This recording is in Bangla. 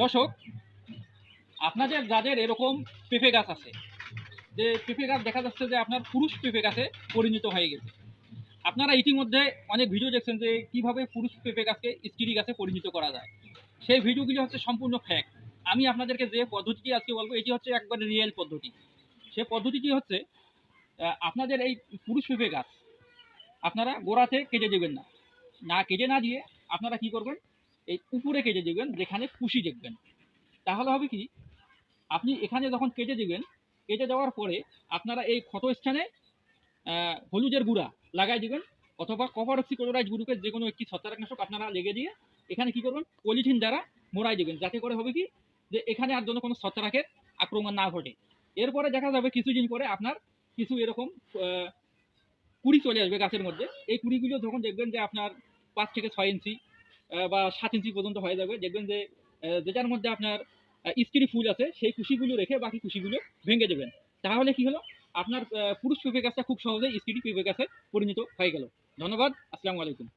দর্শক, আপনাদের যাদের এরকম পেঁপে গাছ আছে। যে পেঁপে গাছ দেখা যাচ্ছে যে আপনার পুরুষ পেঁপে গাছে পরিণত হয়ে গেছে। আপনারা ইতিমধ্যে অনেক ভিডিও দেখছেন যে কীভাবে পুরুষ পেঁপে গাছকে স্ত্রী গাছে পরিণত করা যায়। সেই ভিডিওগুলি হচ্ছে সম্পূর্ণ ফ্যাক আমি আপনাদেরকে যে পদ্ধতিটি আজকে বলব, এটি হচ্ছে একবারে রিয়েল পদ্ধতি। সে পদ্ধতিটি হচ্ছে আপনাদের এই পুরুষ পেঁপে গাছ আপনারা গোড়াতে কেটে দেবেন না। না কেটে না দিয়ে আপনারা কি করবেন? এই উপরে কেটে দেবেন, যেখানে কুশি দেখবেন। তাহলে হবে কি, আপনি এখানে যখন কেটে দেবেন, কেটে দেওয়ার পরে আপনারা এই ক্ষত স্থানে হলুদের গুঁড়া লাগাই দিবেন, অথবা কপার অক্সিক্লোরাইড গ্রুপের যে কোনো একটি ছত্রাকনাশক আপনারা লেগে দিয়ে এখানে কি করবেন পলিথিন দ্বারা মোড়াই দেবেন, যাতে করে হবে কি, যে এখানে আর জন্য কোনো ছত্রাকের আক্রমণ না ঘটে। এরপরে দেখা যাবে কিছুদিন পরে আপনার কিছু এরকম কুড়ি চলে আসবে গাছের মধ্যে। এই কুড়িগুলো যখন দেখবেন যে আপনার পাঁচ থেকে ছয় ইঞ্চি বা সাত ইঞ্চি পর্যন্ত হয়ে যাবে। দেখবেন যে যেটার মধ্যে আপনার স্ত্রী ফুল আছে, সেই খুশিগুলো রেখে বাকি খুশিগুলো ভেঙে দেবেন। তাহলে কি হলো? আপনার পুরুষ পেঁপে গাছটা খুব সহজেই স্ত্রী পেঁপে গাছে পরিণত হয়ে গেল। ধন্যবাদ, আসসালামু আলাইকুম।